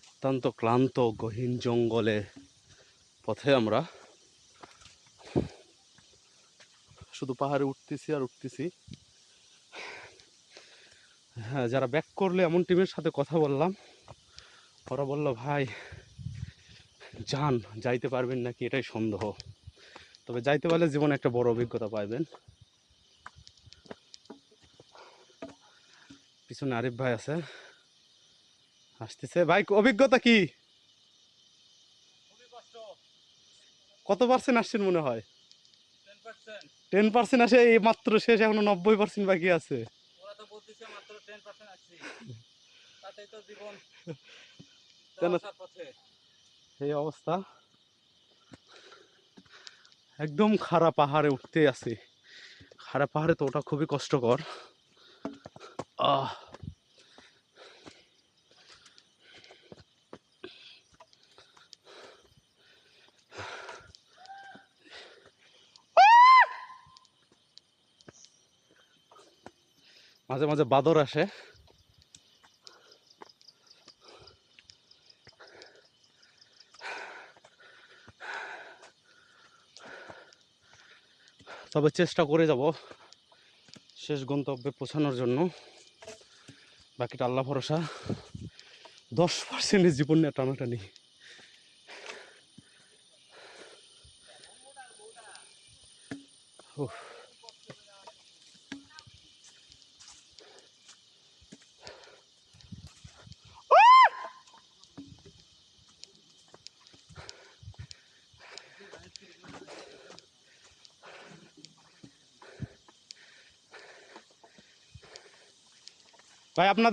অত্যন্ত ক্লান্ত, গহীন জঙ্গলে পথে আমরা শুধু পাহাড়ে উঠতেছি আর উঠতেছি। হ্যাঁ যারা ব্যাক করলে এমন টিমের সাথে কথা বললাম, ওরা বলল, ভাই, যান, যাইতে পারবেন নাকি? এটাই সন্দেহ। তবে যাইতে পারলে জীবনে একটা বড় অভিজ্ঞতা পাইবেন। পিছনে আরিফ ভাই আছে। আসতেছে। ভাই অভিজ্ঞতা কি? কত পার্সেন্ট আসছেন মনে হয়? টেন পার্সেন্ট আসে এই মাত্র শেষ এখনও নব্বই পার্সেন্ট বাকি আছে। এই অবস্থা। একদম খাড়া পাহাড়ে উঠতে আছে। খাড়া পাহাড়ে তো ওটা খুবই কষ্টকর। আহ। মাঝে মাঝে বাদর আসে। তবে চেষ্টা করে যাব শেষ গন্তব্যে পৌঁছানোর জন্য। বাকিটা আল্লাহ ভরসা। দশ পার্সেন্টের জীবন নিয়ে টানাটানি। উফ। ভাই আপনাদের